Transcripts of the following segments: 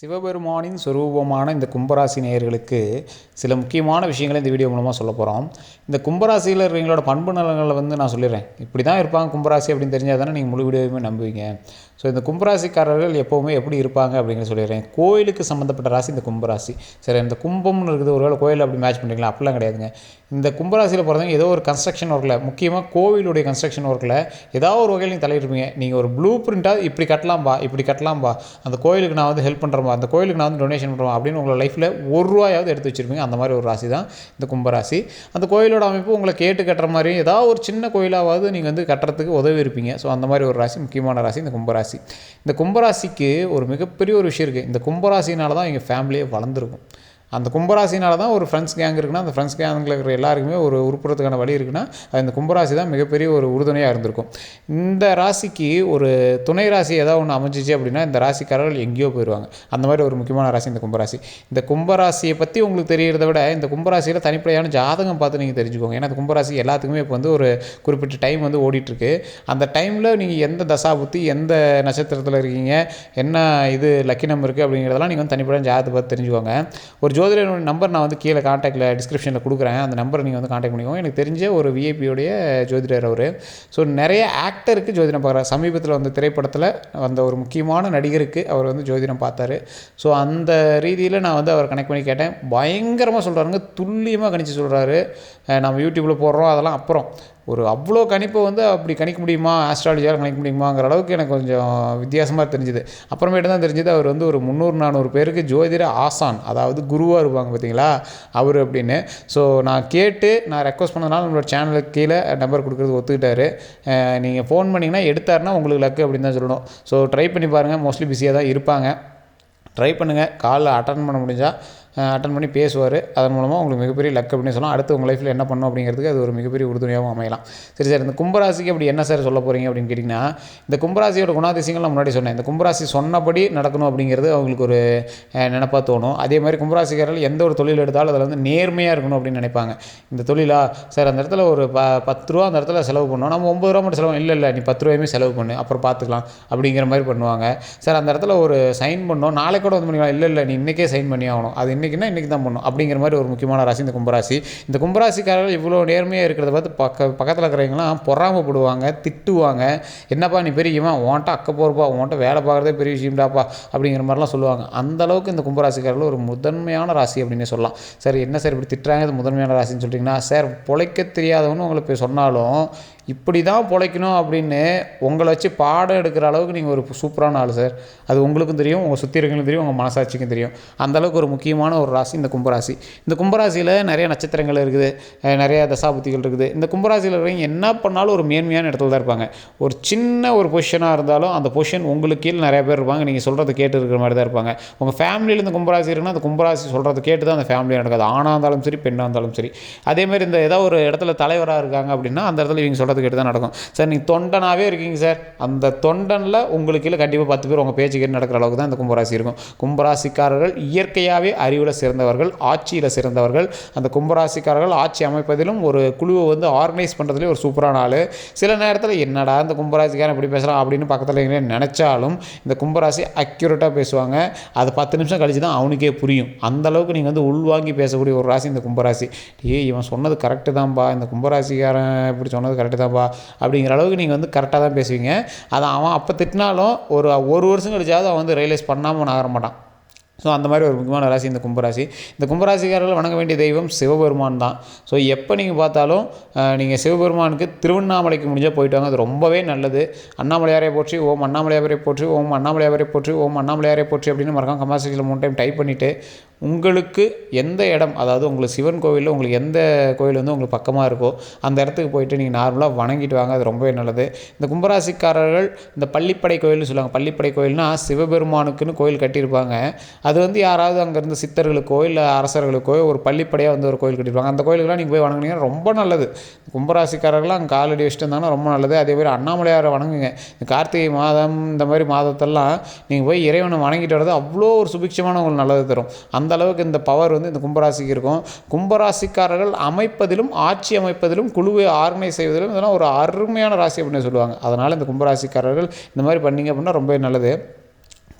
சிவபெருமானின் சுரூபமான இந்த கும்பராசி நேயர்களுக்கு சில முக்கியமான விஷயங்களை இந்த வீடியோ மூலமாக சொல்ல போகிறோம் இந்த கும்பராசியில் இருக்கிறவங்களோட பண்பு நலங்களை வந்து நான் சொல்லிடுறேன். இப்படி தான் இருப்பாங்க கும்பராசி அப்படின்னு தெரிஞ்சால் தானே நீங்கள் முழு வீடியோவுமே நம்புவீங்க. ஸோ இந்த கும்பராசிக்காரர்கள் எப்போவுமே எப்படி இருப்பாங்க அப்படிங்கிற சொல்லிடுறேன். கோயிலுக்கு சம்மந்தப்பட்ட ராசி இந்த கும்பராசி. சரி இந்த கும்பம்னு இருக்குது ஒருவேளை கோயில் அப்படி மேட்ச் பண்ணுறீங்களா அப்படிலாம் கிடையாதுங்க. இந்த கும்பராசியில் பிறந்தவங்க ஏதோ ஒரு கன்ஸ்ட்ரக்ஷன் ஒர்க்கில் முக்கியமாக கோவிலுடைய கன்ஸ்ட்ரக்ஷன் ஒர்க்கில் ஏதாவது ஒரு வகையில் நீங்கள் தலையிடுவீங்க நீங்கள் ஒரு ப்ளூ பிரிண்ட்டாக இப்படி கட்டலாம்பா இப்படி கட்டலாம்பா அந்த கோயிலுக்கு நான் வந்து ஹெல்ப் பண்ணுறேன்பா அந்த கோயிலுக்கு நான் வந்து டொனேஷன் பண்ணுறோம் அப்படின்னு உங்கள் லைஃப்பில் ஒரு ரூபாயாவது எடுத்து வச்சுருப்பீங்க. அந்த மாதிரி ஒரு ராசி தான் இந்த கும்பராசி. அந்த கோயிலோட அமைப்பு உங்களை கேட்டு கட்டுற மாதிரி ஏதாவது ஒரு சின்ன கோயிலாவது நீங்கள் வந்து கட்டுறதுக்கு உதவி இருப்பீங்க. ஸோ அந்த மாதிரி ஒரு ராசி முக்கியமான ராசி இந்த கும்பராசி. இந்த கும்பராசிக்கு ஒரு மிகப்பெரிய ஒரு விஷயம் இருக்குது இந்த கும்பராசினால தான் எங்கள் ஃபேமிலியே வளர்ந்துருக்கும். அந்த கும்பராசினால தான் ஒரு ஃப்ரெண்ட்ஸ் கேங் இருக்குன்னா அந்த ஃப்ரெண்ட்ஸ் கேங்கில் இருக்கிற எல்லாருக்குமே ஒரு உருப்புறதுக்கான வழி இருக்குன்னா அது இந்த கும்பராசி தான் மிகப்பெரிய ஒரு உறுதுணையாக இருந்திருக்கும். இந்த ராசிக்கு ஒரு துணை ராசி ஏதாவது ஒன்று அமைஞ்சிச்சு அப்படின்னா இந்த ராசிக்காரர்கள் எங்கேயோ போயிடுவாங்க அந்த மாதிரி ஒரு முக்கியமான ராசி இந்த கும்பராசி. இந்த கும்பராசியை பற்றி உங்களுக்கு தெரியறத விட இந்த கும்பராசியில் தனிப்படையான ஜாதகம் பார்த்து நீங்கள் தெரிஞ்சுக்கோங்க. ஏன்னா அந்த கும்பராசி எல்லாத்துக்குமே இப்போ வந்து ஒரு குறிப்பிட்ட டைம் வந்து ஓடிட்டுருக்கு. அந்த டைமில் நீங்கள் எந்த தசாபுத்தி எந்த நட்சத்திரத்தில் இருக்கீங்க என்ன இது லக்கினம் இருக்குது அப்படிங்கிறதெல்லாம் நீங்கள் வந்து தனிப்படையான ஜாதகத்தை பார்த்து தெரிஞ்சுக்கோங்க. ஒரு ஜோதிடனுடைய நம்பர் நான் வந்து கீழே காண்டாக்டில் டிஸ்கிரிப்ஷனில் கொடுக்குறேன். அந்த நம்பரை நீங்கள் வந்து காண்டாக்ட் பண்ணிக்கோங்க. எனக்கு தெரிஞ்ச ஒரு விஐபியோடைய ஜோதிடர் அவர். ஸோ நிறைய ஆக்டருக்கு ஜோதிடம் பார்க்குறாரு. சமீபத்தில் வந்த திரைப்படத்தில் வந்த ஒரு முக்கியமான நடிகருக்கு அவர் வந்து ஜோதிடம் பார்த்தாரு. ஸோ அந்த ரீதியில் நான் வந்து அவர் கனெக்ட் பண்ணி கேட்டேன். பயங்கரமாக சொல்கிறாருங்க துல்லியமாக கணிச்சு சொல்கிறாரு நம்ம யூடியூப்பில் போடுறோம். அதெல்லாம் அப்புறம். ஒரு அவ்வளோ கணிப்பை வந்து அப்படி கணிக்க முடியுமா? ஆஸ்ட்ராலஜியால் கணிக்க முடியுமாங்கிற அளவுக்கு எனக்கு கொஞ்சம் வித்தியாசமாக தெரிஞ்சுது. அப்புறமேட்டு தான் தெரிஞ்சுது அவர் வந்து ஒரு முந்நூறு நானூறு பேருக்கு ஜோதிட ஆசான் அதாவது குருவாக இருப்பாங்க பார்த்தீங்களா? அவர் அப்படின்னு. ஸோ நான் கேட்டு நான் ரெக்வஸ்ட் பண்ணதுனால நம்மளோட சேனலுக்கு கீழே நம்பர் கொடுக்குறது ஒத்துக்கிட்டாரு. நீங்கள் ஃபோன் பண்ணிங்கன்னா எடுத்தாருன்னா உங்களுக்கு லக்கு அப்படின்னு தான் சொல்லணும். ஸோ ட்ரை பண்ணி பாருங்கள் மோஸ்ட்லி பிஸியாக தான் இருப்பாங்க. ட்ரை பண்ணுங்கள் காலில் அட்டன் பண்ண முடிஞ்சால் அட்டன் பண்ணி பேசுவார். அதன் மூலமாக உங்களுக்கு மிகப்பெரிய லக் அப்படின்னு சொல்லலாம் அடுத்து உங்கள் லைஃப்பில் என்ன பண்ணும் அப்படிங்கிறதுக்கு அது ஒரு மிகப்பெரிய உறுதுணையாகவும் அமையலாம். சரி சார் இந்த கும்பராசிக்கு அப்படி என்ன சார் சொல்ல போகிறீங்க அப்படின்னு கேட்டிங்கன்னா இந்த கும்பராசியோட குணாதிசயங்கள் நான் முன்னாடி சொன்னேன். இந்த கும்பராசி சொன்னபடி நடக்கணும் அப்படிங்கிறது அவங்களுக்கு ஒரு நினப்பாக தோணும். அதே மாதிரி கும்பராசிக்காரர்கள் எந்த ஒரு தொழில் எடுத்தாலும் அதில் வந்து நேர்மையாக இருக்கணும் அப்படின்னு நினைப்பாங்க. இந்த தொழிலா? சார் அந்த இடத்துல ஒரு ப பத்து ரூபா அந்த இடத்துல செலவு பண்ணோம். நம்ம ஒம்பது ரூபா மட்டும் செலவு இல்லை இல்லை நீ பத்து ரூபாயுமே செலவு பண்ணு. அப்புறம் பார்த்துக்கலாம் அப்படிங்கிற மாதிரி பண்ணுவாங்க. சார் அந்த இடத்துல ஒரு சைன் பண்ணோம். நாளைக்கு கூட வந்து பண்ணிக்கலாம். இல்லை இல்லை நீ இன்றைக்கே சைன் பண்ணி ஆகணும். அது இன்றைக்கினா இன்றைக்கி தான் பண்ணணும் அப்படிங்கிற மாதிரி ஒரு முக்கியமான ராசி இந்த கும்பராசி. இந்த கும்பராசிக்காரர்கள் இவ்வளோ நேர்மையாக இருக்கிறத பார்த்து பக்க பக்கத்தில் இருக்கிறவங்களாம் பொறாமப்படுவாங்க திட்டுவாங்க. என்னப்பா நீ பெரியவன் உன்ட்ட அக்க போகிறப்பா உன்ட்ட வேலை பார்க்குறதே பெரிய விஷயம்டாப்பா அப்படிங்கிற மாதிரிலாம் சொல்லுவாங்க. அந்தளவுக்கு இந்த கும்பராசிக்காரர்கள் ஒரு முதன்மையான ராசி அப்படின்னு சொல்லலாம். சார் என்ன சார் இப்படி திட்டுறாங்க? இது முதன்மையான ராசின்னு சொல்லிட்டீங்கன்னா சார் பொழைக்க தெரியாதவனு உங்களுக்கு சொன்னாலும் இப்படி தான் பொழைக்கணும் அப்படின்னு உங்களை வச்சு பாடம் எடுக்கிற அளவுக்கு நீங்கள் ஒரு சூப்பரான ஆள் சார். அது உங்களுக்கும் தெரியும் உங்கள் சுற்றி இருக்கவங்களுக்கும் தெரியும் உங்கள் மனசாட்சிக்கும் தெரியும். அந்தளவுக்கு ஒரு முக்கியமான ஒரு ராசி இந்த கும்பராசி. இந்த கும்பராசியில் நிறைய நட்சத்திரங்கள் இருக்குது நிறைய தசாபுத்திகள் இருக்குது. இந்த கும்பராசியில் இருக்கிறவங்க என்ன பண்ணாலும் ஒரு மேன்மையான இடத்துல தான் இருப்பாங்க. ஒரு சின்ன ஒரு பொசிஷனாக இருந்தாலும் அந்த பொசிஷன் உங்களுக்கு கீழே நிறைய பேர் இருப்பாங்க. நீங்கள் சொல்கிறத கேட்டு இருக்கிற மாதிரி தான் இருப்பாங்க. உங்கள் ஃபேமிலியில் இந்த கும்பராசி இருக்குன்னா அந்த கும்பராசி சொல்கிறத கேட்டு தான் அந்த ஃபேமிலி நடக்காது. ஆணாக இருந்தாலும் சரி பெண்ணாக இருந்தாலும் சரி. அதேமாதிரி இந்த ஏதோ ஒரு இடத்துல தலைவராக இருக்காங்க அப்படின்னா அந்த இடத்துல இவங்க சொல்கிறது கேட்டு தான் நடக்கும். சார் நீங்கள் தொண்டனாகவே இருக்கீங்க சார். அந்த தொண்டனில் உங்களுக்கு கீழே கண்டிப்பாக பத்து பேர் உங்கள் பேச்சு கேட்டு நடக்கிற அளவுக்கு தான் இந்த கும்பராசி இருக்கும். கும்பராசிக்காரர்கள் இயற்கையாகவே அறிவு அறிவில் சிறந்தவர்கள் ஆட்சியில் சிறந்தவர்கள். அந்த கும்பராசிக்காரர்கள் ஆட்சி அமைப்பதிலும் ஒரு குழுவை வந்து ஆர்கனைஸ் பண்ணுறதுலேயும் ஒரு சூப்பரான ஆள். சில நேரத்தில் என்னடா இந்த கும்பராசிக்காரன் இப்படி பேசுகிறான் அப்படின்னு பக்கத்தில் நினச்சாலும் இந்த கும்பராசி அக்யூரேட்டாக பேசுவாங்க. அது பத்து நிமிஷம் கழிச்சு தான் அவனுக்கே புரியும். அந்த அளவுக்கு நீங்கள் வந்து உள்வாங்கி பேசக்கூடிய ஒரு ராசி இந்த கும்பராசி. ஏ இவன் சொன்னது கரெக்டு தான்ப்பா இந்த கும்பராசிக்காரன் இப்படி சொன்னது கரெக்டு தான்ப்பா அப்படிங்கிற அளவுக்கு நீங்கள் வந்து கரெக்டாக தான் பேசுவீங்க. அதை அவன் அப்போ திட்டினாலும் ஒரு ஒரு வருஷம் கழிச்சாவது அவன் வந்து ரியலைஸ் பண்ணாமல் நகர மாட்டான். ஸோ அந்த மாதிரி ஒரு முக்கியமான ராசி இந்த கும்பராசி. இந்த கும்பராசிக்காரர்கள் வணங்க வேண்டிய தெய்வம் சிவபெருமான் தான். ஸோ எப்போ நீங்கள் பார்த்தாலும் நீங்கள் சிவபெருமானுக்கு திருவண்ணாமலைக்கு முடிஞ்சால் போயிட்டு வாங்க. அது ரொம்பவே நல்லது. அண்ணாமலையாரை போற்றி ஓம் அண்ணாமலையாரை போற்றி ஓம் அண்ணாமலையாரை போற்றி ஓம் அண்ணாமலையாரை போற்றி அப்படின்னு மறக்காம கமாசியில் மூணு டைம் டைப் பண்ணிவிட்டு உங்களுக்கு எந்த இடம் அதாவது உங்களுக்கு சிவன் கோவிலில் உங்களுக்கு எந்த கோவில் வந்து உங்களுக்கு பக்கமாக இருக்கோ அந்த இடத்துக்கு போயிட்டு நீங்கள் நார்மலாக வணங்கிட்டு வாங்க அது ரொம்பவே நல்லது. இந்த கும்பராசிக்காரர்கள் இந்த பள்ளிப்படை கோயில்னு சொல்லுவாங்க பள்ளிப்படை கோயில்னால் சிவபெருமானுக்குன்னு கோயில் கட்டியிருப்பாங்க. அது வந்து யாராவது அங்கேருந்து சித்தர்களுக்கோ இல்லை அரசர்களுக்கோ ஒரு பள்ளிப்படையாக வந்து ஒரு கோயில் கட்டியிருப்பாங்க. அந்த கோயிலுக்குலாம் நீங்கள் போய் வணங்குனீங்கன்னா ரொம்ப நல்லது. கும்பராசிக்காரர்கள்லாம் அங்கே காலடி வச்சுட்டு இருந்தாங்கன்னா ரொம்ப நல்லது. அதே மாதிரி அண்ணாமலையாரை வணங்குங்க. இந்த கார்த்திகை மாதம் இந்த மாதிரி மாதத்தெல்லாம் நீங்கள் போய் இறைவனை வணங்கிட்டு வரது அவ்வளோ ஒரு சுபிக்ஷமான உங்களுக்கு நல்லது தரும். அந்த அளவுக்கு இந்த பவர் வந்து இந்த கும்பராசிக்கு இருக்கும். கும்பராசிக்காரர்கள் அமைப்பதிலும் ஆட்சி அமைப்பதிலும் குழுவை ஆர்கனைஸ் செய்வதிலும் இதெல்லாம் ஒரு அருமையான ராசி அப்படின்னு சொல்லுவாங்க. அதனால் இந்த கும்பராசிக்காரர்கள் இந்த மாதிரி பண்ணீங்க அப்படின்னா ரொம்ப நல்லது.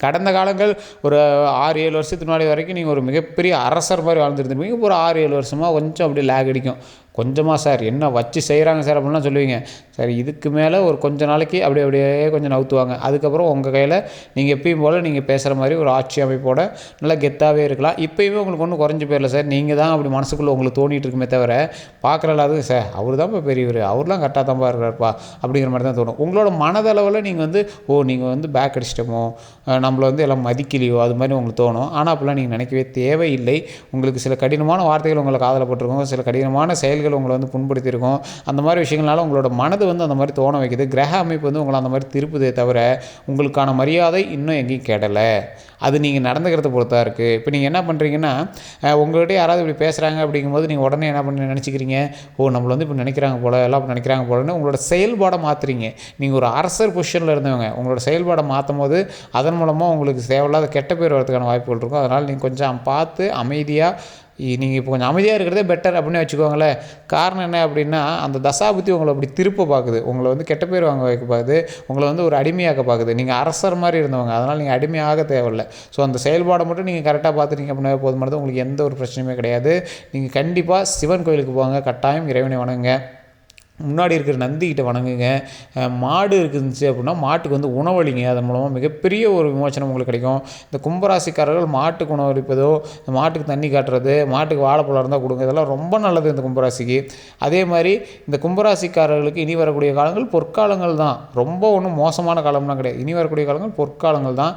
கடந்த காலங்கள் ஒரு ஆறு ஏழு வருஷத்துக்கு முன்னாடி வரைக்கும் நீங்கள் ஒரு மிகப்பெரிய அரசர் மாதிரி வாழ்ந்துருந்துருப்பீங்க ஒரு ஆறு ஏழு வருஷமாக கொஞ்சம் அப்படியே லேக் அடிக்கும். கொஞ்சமாக சார் என்ன வச்சு செய்கிறாங்க சார் அப்படின்லாம் சொல்லுவீங்க. சார் இதுக்கு மேலே ஒரு கொஞ்ச நாளைக்கு அப்படியே அப்படியே கொஞ்சம் நவுத்துவாங்க. அதுக்கப்புறம் உங்கள் கையில் நீங்கள் எப்பயும் போல் நீங்கள் பேசுகிற மாதிரி ஒரு ஆட்சி அமைப்போட நல்லா கெத்தாகவே இருக்கலாம். இப்போயுமே உங்களுக்கு ஒன்றும் குறைஞ்சி போயிடல சார். நீங்கள் தான் அப்படி மனசுக்குள்ளே உங்களுக்கு தோணிட்டு இருக்குமே தவிர பார்க்குற எல்லாத்துக்கும் சார் அவர் தான் இப்போ பெரியவர். அவர்லாம் கரெக்டாக தான் இருக்கிறப்பா அப்படிங்கிற மாதிரி தான் தோணும். உங்களோட மனதளவில் நீங்கள் வந்து ஓ நீங்கள் வந்து பேக் அடிச்சிட்டோமோ நம்மளை வந்து எல்லாம் மதிக்கலையோ அது மாதிரி உங்களுக்கு தோணும். ஆனால் அப்படிலாம் நீங்கள் நினைக்கவே தேவையில்லை. உங்களுக்கு சில கடினமான வார்த்தைகள் உங்களை காதலப்பட்டிருக்கோம் சில கடினமான செயல் செயல்கள் உங்களை வந்து புண்படுத்தியிருக்கும். அந்த மாதிரி விஷயங்களால உங்களோட மனது வந்து அந்த மாதிரி தோண வைக்குது. கிரக அமைப்பு வந்து உங்களை அந்த மாதிரி திருப்புதே தவிர உங்களுக்கான மரியாதை இன்னும் எங்கேயும் கெடலை. அது நீங்கள் நடந்துக்கிறத பொறுத்தா இருக்குது இப்போ நீங்கள் என்ன பண்ணுறீங்கன்னா உங்கள்கிட்ட யாராவது இப்படி பேசுகிறாங்க அப்படிங்கும்போது நீங்கள் உடனே என்ன பண்ண நினச்சிக்கிறீங்க? ஓ நம்மளை வந்து இப்போ நினைக்கிறாங்க போல எல்லாம் நினைக்கிறாங்க போலன்னு உங்களோட செயல்பாடை மாற்றுறீங்க நீங்கள் ஒரு அரசர் பொசிஷனில் இருந்தவங்க. உங்களோட செயல்பாடை மாற்றும் போது அதன் மூலமாக உங்களுக்கு தேவையில்லாத கெட்ட பேர் வரதுக்கான வாய்ப்புகள் இருக்கும். அதனால் நீங்கள் கொஞ்சம் பார்த்து அமைதியாக நீங்கள் இப்போ கொஞ்சம் அமைதியாக இருக்கிறதே பெட்டர் அப்படின்னு வச்சுக்கோங்களேன். காரணம் என்ன அப்படின்னா அந்த தசாபுத்தி உங்களை அப்படி திருப்ப பார்க்குது உங்களை வந்து கெட்ட பேர் வாங்க வைக்க பார்க்குது உங்களை வந்து ஒரு அடிமையாக்க பார்க்குது நீங்கள் அரசர் மாதிரி இருந்தவங்க. அதனால் நீங்கள் அடிமையாக தேவையில்லை. ஸோ அந்த செயல்பாடை மட்டும் நீங்கள் கரெக்டாக பார்த்துட்டீங்க அப்படின்னா போதுமானது உங்களுக்கு எந்த ஒரு பிரச்சனையுமே கிடையாது. நீங்கள் கண்டிப்பாக சிவன் கோயிலுக்கு போங்க. கட்டாயம் இறைவனை வணங்குங்க. முன்னாடி இருக்கிற நந்திக்கிட்ட வணங்குங்க. மாடு இருந்துச்சு அப்படின்னா மாட்டுக்கு வந்து உணவளிங்க. அதன் மூலமாக மிகப்பெரிய ஒரு விமோசனம் உங்களுக்கு கிடைக்கும். இந்த கும்பராசிக்காரர்கள் மாட்டுக்கு உணவளிப்பதோ இந்த மாட்டுக்கு தண்ணி காட்டுறது மாட்டுக்கு வாழைப்பழம் இருந்தால் கொடுங்க. இதெல்லாம் ரொம்ப நல்லது இந்த கும்பராசிக்கு. அதே மாதிரி இந்த கும்பராசிக்காரர்களுக்கு இனி வரக்கூடிய காலங்கள் பொற்காலங்கள் தான். ரொம்ப ஒன்றும் மோசமான காலம்லாம் கிடையாது. இனி வரக்கூடிய காலங்கள் பொற்காலங்கள் தான்.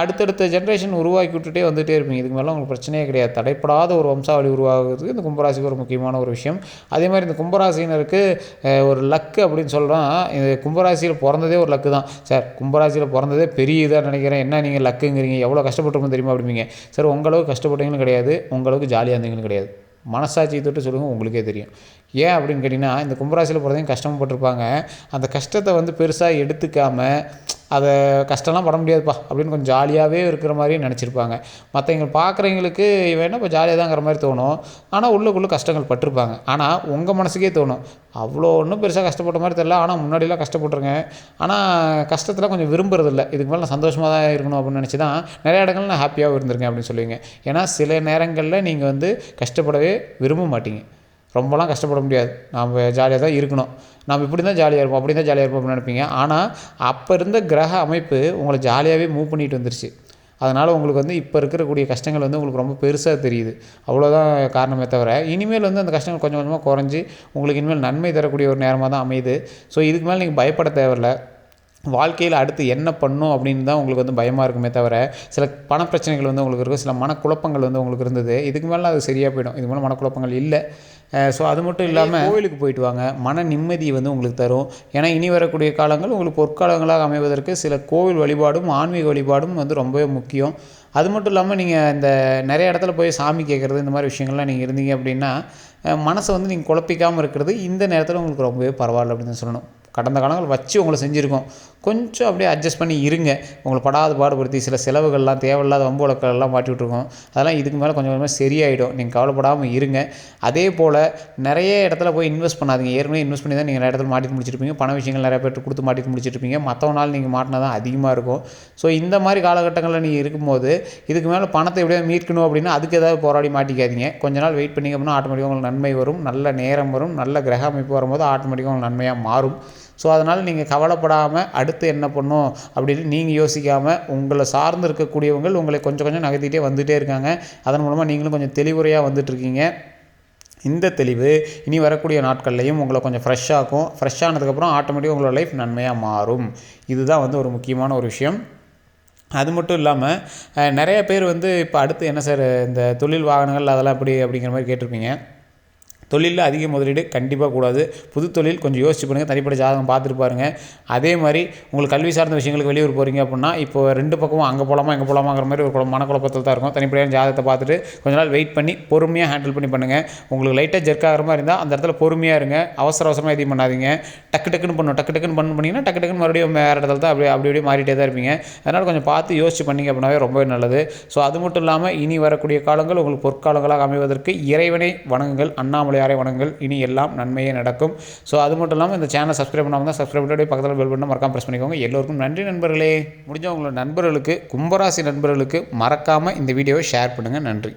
அடுத்தடுத்த ஜென்ரேஷன் உருவாக்கி விட்டுட்டே வந்துட்டே இருப்பீங்க. இதுக்கு மேலே உங்களுக்கு பிரச்சனையே கிடையாது. தடைப்படாத ஒரு வம்சாவளி உருவாகிறதுக்கு இந்த கும்பராசிக்கு ஒரு முக்கியமான ஒரு விஷயம். அதே மாதிரி இந்த கும்பராசினருக்கு ஒரு லக்கு அப்படின்னு சொல்கிறோம் இது கும்பராசியில் பிறந்ததே ஒரு லக்கு தான். சார் கும்பராசியில் பிறந்ததே பெரிய இதாக நினைக்கிறேன். என்ன நீங்கள் லக்குங்கிறீங்க? எவ்வளோ கஷ்டப்பட்டிருக்கோம் தெரியுமா அப்படிங்க சார் உங்களுக்கு கஷ்டப்பட்டீங்களும் கிடையாது. உங்களுக்கு ஜாலியாக இருந்தீங்களும் கிடையாது. மனசாட்சியை தொட்டு சொல்லுங்கள் உங்களுக்கே தெரியும். ஏன் அப்படின்னு கேட்டிங்கன்னா இந்த கும்பராசியில் பிறந்தையும் கஷ்டப்பட்டிருப்பாங்க அந்த கஷ்டத்தை வந்து பெருசாக எடுத்துக்காமல் அதை கஷ்டம்லாம் பட முடியாதுப்பா அப்படின்னு கொஞ்சம் ஜாலியாகவே இருக்கிற மாதிரியே நினச்சிருப்பாங்க. மற்றவங்க பார்க்குறவங்களுக்கு இவன் என்ன இப்போ ஜாலியாக தாங்கிற மாதிரி தோணும். ஆனால் உள்ளுக்குள்ளே கஷ்டங்கள் பட்டிருப்பாங்க. ஆனால் உங்கள் மனசுக்கே தோணும். அவ்வளோ ஒன்றும் பெருசாக கஷ்டப்பட்ட மாதிரி தெரியல. ஆனால் முன்னாடிலாம் கஷ்டப்பட்டுருங்க. ஆனால் கஷ்டத்தில் கொஞ்சம் விரும்புறதில்ல. இதுக்கு மேலே நான் சந்தோஷமாக தான் இருக்கணும் அப்படின்னு நினச்சி தான் நிறைய இடங்கள் நான் ஹாப்பியாகவும் இருந்திருக்கேன் அப்படின்னு சொல்லுவீங்க. ஏன்னா சில நேரங்களில் நீங்கள் வந்து கஷ்டப்படவே விரும்ப மாட்டீங்க. ரொம்பலாம் கஷ்டப்பட முடியாது. நாம் ஜாலியாக தான் இருக்கணும். நாம் இப்படி தான் ஜாலியாக இருப்போம் அப்படி தான் ஜாலியாக இருப்போம் அப்படின்னு நினைப்பீங்க. ஆனால் அப்போ இருந்த கிரக அமைப்பு உங்களை ஜாலியாகவே மூவ் பண்ணிட்டு வந்துருச்சு. அதனால் உங்களுக்கு வந்து இப்போ இருக்கக்கூடிய கஷ்டங்கள் வந்து உங்களுக்கு ரொம்ப பெருசாக தெரியுது. அவ்வளோதான் காரணமே தவிர இனிமேல் வந்து அந்த கஷ்டங்கள் கொஞ்சம் கொஞ்சமாக குறைஞ்சி உங்களுக்கு இனிமேல் நன்மை தரக்கூடிய ஒரு நேரமாக தான் அமையுது. ஸோ இதுக்கு மேலே நீங்கள் பயப்பட தேவையில்ல. வாழ்க்கையில் அடுத்து என்ன பண்ணும் அப்படின்னு தான் உங்களுக்கு வந்து பயமாக இருக்குமே தவிர சில பண பிரச்சனைகள் வந்து உங்களுக்கு இருக்கும் சில மனக்குழப்பங்கள் வந்து உங்களுக்கு இருந்தது இதுக்கு மேலே அது சரியாக போயிடும். இது மேலே மனக்குழப்பங்கள் இல்லை. ஸோ அது மட்டும் இல்லாமல் கோவிலுக்கு போயிட்டு வாங்க. மன நிம்மதி வந்து உங்களுக்கு தரும். ஏன்னா இனி வரக்கூடிய காலங்கள் உங்களுக்கு பொற்காலங்களாக அமைவதற்கு சில கோவில் வழிபாடும் ஆன்மீக வழிபாடும் வந்து ரொம்பவே முக்கியம். அது மட்டும் இல்லாமல் நீங்கள் இந்த நிறைய இடத்துல போய் சாமி கேட்குறது இந்த மாதிரி விஷயங்கள்லாம் நீங்கள் இருந்தீங்க அப்படின்னா மனசை வந்து நீங்கள் குழப்பிக்காமல் இருக்கிறது இந்த நேரத்தில் உங்களுக்கு ரொம்பவே பரவாயில்ல அப்படின்னு சொல்லணும். கடந்த காலங்கள் வச்சு உங்களை செஞ்சுருக்கோம். கொஞ்சம் அப்படியே அட்ஜஸ்ட் பண்ணி இருங்க. உங்களை படாத பாடுபடுத்தி சில செலவுகள்லாம் தேவையில்லாத வம்பு வழக்கெல்லாம் மாட்டி விட்ருக்கோம் அதெல்லாம் இதுக்கு மேலே கொஞ்சம் கொஞ்சமாக சரியாயிடும். நீங்கள் கவலைப்படாமல் இருங்க. அதே போல் நிறைய இடத்துல போய் இன்வெஸ்ட் பண்ணாதீங்க. ஏற்கனவே இன்வெஸ்ட் பண்ணி தான் நீங்கள் நிறைய இடத்துல மாட்டிட்டு முடிச்சிருப்பீங்க. பண விஷயங்கள் நிறைய பேர் கொடுத்து மாட்டிட்டு முடிச்சிருப்பீங்க. நாள் நீங்கள் மாட்டினா தான் அதிகமாக இருக்கும். ஸோ இந்த மாதிரி காலகட்டங்களில் நீங்கள் இருக்கும்போது இதுக்கு மேலே பணத்தை எப்படியோ மீட்கணும் அப்படின்னா அதுக்கு ஏதாவது போராடி மாட்டிக்காதீங்க. கொஞ்ச நாள் வெயிட் பண்ணிங்க அப்படின்னா ஆட்டோமேட்டிக்காக உங்களுக்கு நன்மை வரும். நல்ல நேரம் வரும். நல்ல கிரக அமைப்பு வரும்போது ஆட்டோமேட்டிக்காக உங்களுக்கு நன்மையாக மாறும். ஸோ அதனால் நீங்கள் கவலைப்படாமல் அடுத்து என்ன பண்ணும் அப்படின்னு நீங்கள் யோசிக்காமல் உங்களை சார்ந்து இருக்கக்கூடியவங்க உங்களை கொஞ்சம் கொஞ்சம் நகர்த்திட்டே வந்துகிட்டே இருக்காங்க. அதன் மூலமாக நீங்களும் கொஞ்சம் தெளிவுரையாக வந்துட்டுருக்கீங்க. இந்த தெளிவு இனி வரக்கூடிய நாட்கள்லையும் உங்களை கொஞ்சம் ஃப்ரெஷ்ஷாகும் ஃப்ரெஷ் ஆனதுக்கப்புறம் ஆட்டோமேட்டிக்காக உங்களோட லைஃப் நன்மையாக மாறும். இதுதான் வந்து ஒரு முக்கியமான ஒரு விஷயம். அது மட்டும் இல்லாமல் நிறைய பேர் வந்து இப்போ அடுத்து என்ன சார் இந்த தொழில் வாகனங்கள் அதெல்லாம் எப்படி அப்படிங்கிற மாதிரி கேட்டிருப்பீங்க. தொழிலில் அதிக முதலீடு கண்டிப்பாக கூடாது. புது தொழில் கொஞ்சம் யோசிச்சு பண்ணுங்கள் தனிப்பட்ட ஜாதகம் பார்த்துட்டு பாருங்கள் அதே மாதிரி உங்களுக்கு கல்வி சார்ந்த விஷயங்களுக்கு வெளியூர் போகிறீங்க அப்படின்னா இப்போ ரெண்டு பக்கமும் அங்கே போகலாமா இங்கே போகலாமாங்கிற மாதிரி ஒரு குழப்ப- மனக்குழப்பத்தில் தான் இருக்கும். தனிப்படையான ஜாதகத்தை பார்த்துட்டு கொஞ்ச நாள் வெயிட் பண்ணி பொறுமையாக ஹேண்டில் பண்ணி பண்ணுங்கள் உங்களுக்கு லைட்டாக ஜெர்க் ஆகிற மாதிரி இருந்தால் அந்த இடத்துல பொறுமையாக இருங்க. அவசர அவசரமாக எதையும் பண்ணாதீங்க. டக்கு டக்குன்னு பண்ணணும் டக்கு டக்குன்னு பண்ண பண்ணிங்கன்னா டக்கு டக்குன்னு மறுபடியும் வேறு இடத்துல தான் அப்படி அப்படி அப்படியே மாறிட்டே தான் இருப்பீங்க. அதனால் கொஞ்சம் பார்த்து யோசிச்சு பண்ணீங்க அப்படின்னாவே ரொம்பவே நல்லது. ஸோ அது மட்டும் இல்லாமல் இனி வரக்கூடிய காலங்கள் உங்களுக்கு பொற்காலங்களாக அமைவதற்கு இறைவனை வணங்குங்கள். அண்ணாமலையாக தாயாரை வணங்குங்கள் இனி எல்லாம் நன்மையே நடக்கும். ஸோ அது மட்டும் இல்லாமல் இந்த சேனல் சப்ஸ்கிரைப் பண்ணாமல் தான் சப்ஸ்கிரைப் பண்ணிட்டு பக்கத்தில் பெல் பண்ண மறக்காம ப்ரெஸ் பண்ணிக்கோங்க. எல்லோருக்கும் நன்றி நண்பர்களே. முடிஞ்ச உங்களோட நண்பர்களுக்கு கும்பராசி நண்பர்களுக்கு மறக்காமல் இந்த வீடியோவை ஷேர் பண்ணுங்கள் நன்றி.